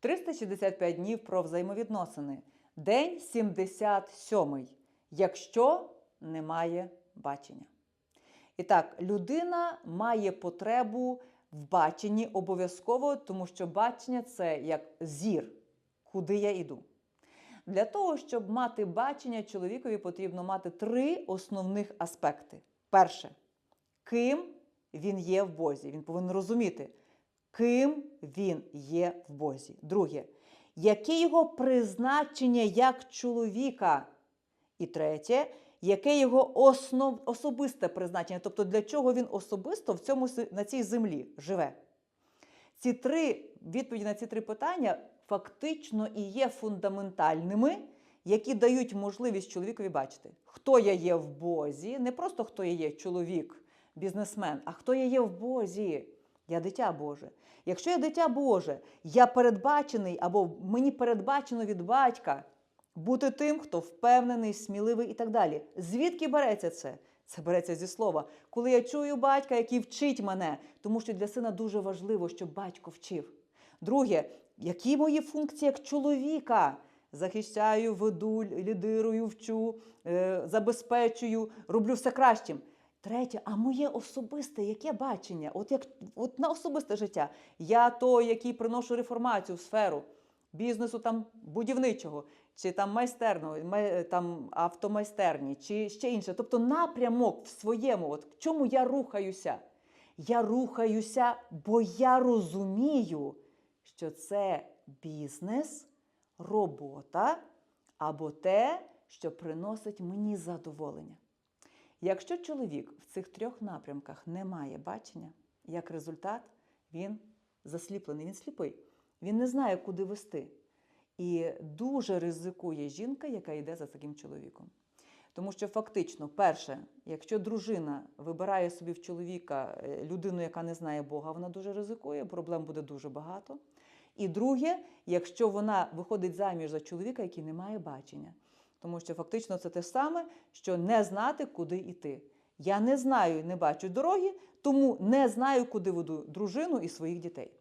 365 днів про взаємовідносини. День 77. Якщо немає бачення. І так, людина має потребу в баченні обов'язково, тому що бачення це як зір, куди я йду. Для того, щоб мати бачення, чоловікові потрібно мати три основних аспекти. Перше, ким він є в Бозі. Він повинен розуміти, ким він є в Бозі. Друге, яке його призначення як чоловіка. І третє, яке його основ, особисте призначення, тобто для чого він особисто в цьому, на цій землі живе. Ці три відповіді на ці три питання фактично і є фундаментальними, які дають можливість чоловікові бачити, хто я є в Бозі, не просто хто я є чоловік, бізнесмен, а хто я є в Бозі. Я дитя Боже. Якщо я дитя Боже, я передбачений або мені передбачено від батька бути тим, хто впевнений, сміливий і так далі. Звідки береться це? Це береться зі слова. Коли я чую батька, який вчить мене, тому що для сина дуже важливо, щоб батько вчив. Друге, які мої функції як чоловіка? Захищаю, веду, лідирую, вчу, е, забезпечую, роблю все кращим. Третє, а моє особисте, яке бачення? От як от на особисте життя. Я той, який приношу реформацію в сферу бізнесу там будівничого, чи там майстерного, май- там автомайстерні, чи ще інше. Тобто напрямок в своєму, от в чому я рухаюся? Я рухаюся, бо я розумію, що це бізнес, робота або те, що приносить мені задоволення. Якщо чоловік в цих трьох напрямках не має бачення, як результат, він засліплений, він сліпий, він не знає, куди вести. І дуже ризикує жінка, яка йде за таким чоловіком. Тому що фактично, перше, якщо дружина вибирає собі в чоловіка е, людину, яка не знає Бога, вона дуже ризикує, проблем буде дуже багато. І друге, якщо вона виходить заміж за чоловіка, який не має бачення. Тому що фактично це те саме, що не знати, куди йти. Я не знаю, не бачу дороги, тому не знаю, куди веду дружину і своїх дітей.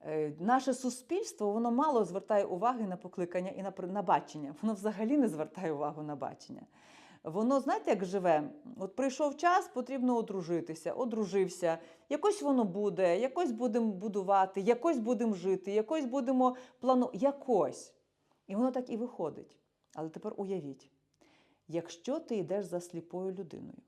Е, Наше суспільство воно мало звертає уваги на покликання і на, на бачення. Воно взагалі не звертає увагу на бачення. Воно, знаєте, як живе? От прийшов час, потрібно одружитися, одружився. Якось воно буде, якось будемо будувати, якось будемо жити, якось будемо планувати. Якось. І воно так і виходить. Але тепер уявіть, якщо ти йдеш за сліпою людиною,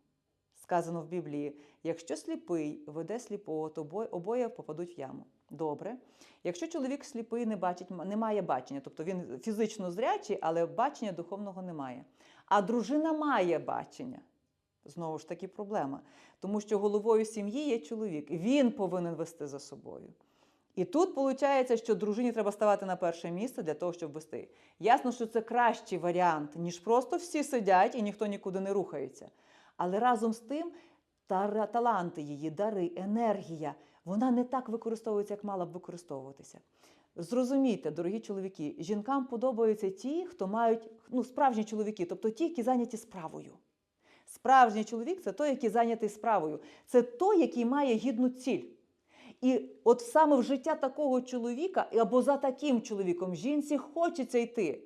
сказано в Біблії: якщо сліпий веде сліпого, то обоє, попадуть в яму. Добре. Якщо чоловік сліпий не бачить, не має бачення, тобто він фізично зрячий, але бачення духовного немає. А дружина має бачення. Знову ж таки, проблема. Тому що головою сім'ї є чоловік. Він повинен вести за собою. І тут виходить, що дружині треба ставати на перше місце для того, щоб вести. Ясно, що це кращий варіант, ніж просто всі сидять і ніхто нікуди не рухається. Але разом з тим таланти її, дари, енергія, вона не так використовується, як мала б використовуватися. Зрозумійте, дорогі чоловіки, жінкам подобаються ті, хто мають ну, справжні чоловіки, тобто ті, які зайняті справою. Справжній чоловік це той, який зайнятий справою. Це той, який має гідну ціль. І от саме в життя такого чоловіка або за таким чоловіком жінці хочеться йти.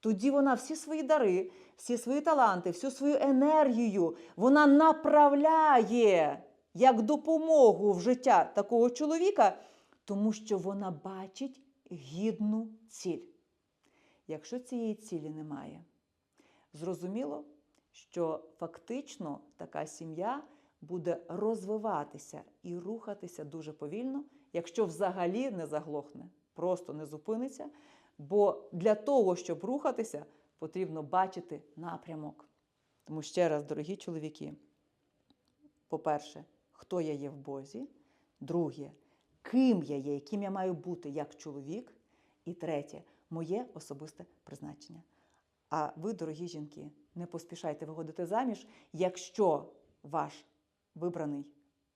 Тоді вона всі свої дари, всі свої таланти, всю свою енергію вона направляє як допомогу в життя такого чоловіка, тому що вона бачить гідну ціль. Якщо цієї цілі немає, зрозуміло, що фактично така сім'я буде розвиватися і рухатися дуже повільно, якщо взагалі не заглохне, просто не зупиниться. Бо для того, щоб рухатися, потрібно бачити напрямок. Тому ще раз, дорогі чоловіки, по-перше, хто я є в Бозі, друге, ким я є, яким я маю бути як чоловік, і третє моє особисте призначення. А ви, дорогі жінки, не поспішайте виходити заміж, якщо ваш вибраний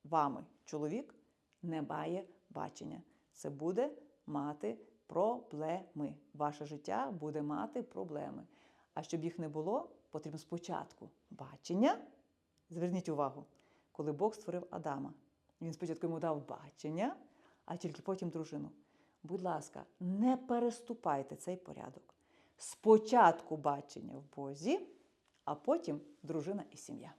вами чоловік не має бачення. Це буде мати проблеми. Ваше життя буде мати проблеми. А щоб їх не було, потрібно спочатку бачення. Зверніть увагу, коли Бог створив Адама, він спочатку йому дав бачення, а тільки потім дружину. будь ласка, не переступайте цей порядок. Спочатку бачення в Бозі, а потім дружина і сім'я.